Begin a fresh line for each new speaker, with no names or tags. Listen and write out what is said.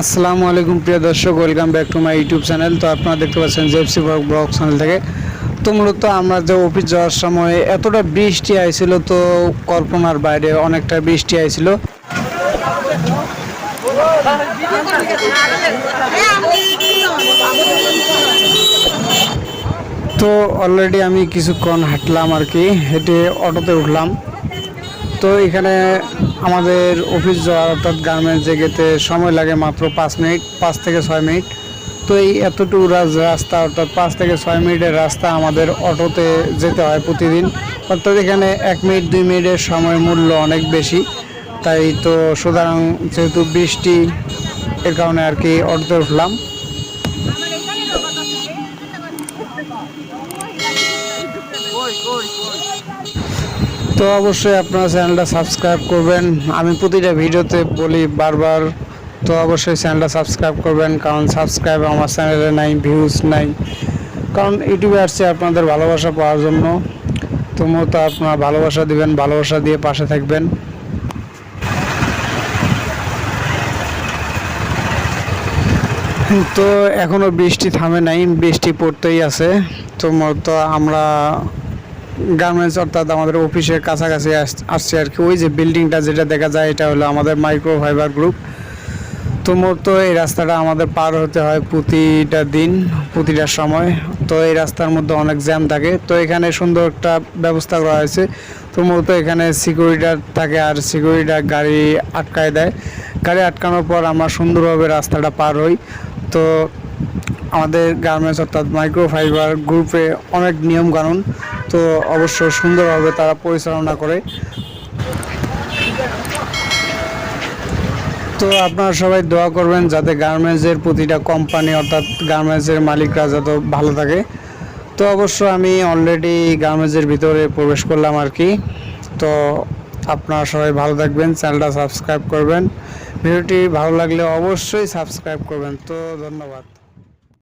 আসসালামু আলাইকুম, প্রিয় দর্শক welcome back to my YouTube channel তো আপনারা দেখতে পাচ্ছেন জেপসি ব্লগ চ্যানেল থেকে। তো মূলত আমরা যে অফিস যাওয়ার সময় এতটা বৃষ্টি আইছিল, তো কল্পনার বাইরে অনেকটা বৃষ্টি আইছিল। তো অলরেডি আমি কিছুক্ষণ হাঁটলাম আর কি, হেঁটে অটোতে উঠলাম। তো এখানে আমাদের অফিস যাওয়ার অর্থাৎ গার্মেন্টস যেতে সময় লাগে মাত্র পাঁচ মিনিট পাঁচ থেকে ছয় মিনিট তো এই এতটুকু রাস্তা অর্থাৎ পাঁচ থেকে ছয় মিনিটের রাস্তা আমাদের অটোতে যেতে হয় প্রতিদিন। অর্থাৎ এখানে এক মিনিট দুই মিনিটের সময় মূল্য অনেক বেশি। তাই তো সুতরাং যেহেতু বৃষ্টি, এর কারণে আর কি অটোতে উঠলাম। তো অবশ্যই আপনারা চ্যানেলটা সাবস্ক্রাইব করবেন। আমি প্রতিটা ভিডিওতে বলি বারবার, তো অবশ্যই চ্যানেলটা সাবস্ক্রাইব করবেন, কারণ সাবস্ক্রাইব আমার চ্যানেলে নাই ভিউজ নাই। কারণ ইউটিউবে আসছে আপনাদের ভালোবাসা পাওয়ার জন্য। তো মূলত আপনারা ভালোবাসা দিবেন, ভালোবাসা দিয়ে পাশে থাকবেন। তো এখনও বৃষ্টি থামে নাই, বৃষ্টি পড়তেই আছে। তো মূলত আমরা গার্মেন্টস অর্থাৎ আমাদের অফিসের কাছাকাছি আস- আসছে আর কি। ওই যে বিল্ডিংটা যেটা দেখা যায়, এটা হলো আমাদের মাইক্রো ফাইবার গ্রুপ তো মূলত এই রাস্তাটা আমাদের পার হতে হয় প্রতিটা দিন, প্রতিটা সময়। তো এই রাস্তার মধ্যে অনেক জ্যাম থাকে। তো এখানে সুন্দর একটা ব্যবস্থা করা হয়েছে। তো মূলত এখানে সিকিউরিটার থাকে আর সিকিউরিটার গাড়ি আটকায় দেয়। গাড়ি আটকানোর পর আমরা সুন্দরভাবে রাস্তাটা পার হই। তো আমাদের গার্মেন্টস অর্থাৎ মাইক্রো ফাইবার গ্রুপে অনেক নিয়ম কানুন, তো অবশ্য সুন্দরভাবে তারা পরিচালনা করে। তো আপনারা সবাই দোয়া করবেন যাতে গার্মেন্টসের প্রতিটা কোম্পানি অর্থাৎ গার্মেন্টসের মালিকরা যাতে ভালো থাকে। তো অবশ্য আমি অলরেডি গার্মেন্টসের ভিতরে প্রবেশ করলাম আর কি। তো আপনারা সবাই ভালো থাকবেন চ্যানেলটা সাবস্ক্রাইব করবেন। ভিডিওটি ভালো লাগলে অবশ্যই সাবস্ক্রাইব করবেন। তো ধন্যবাদ।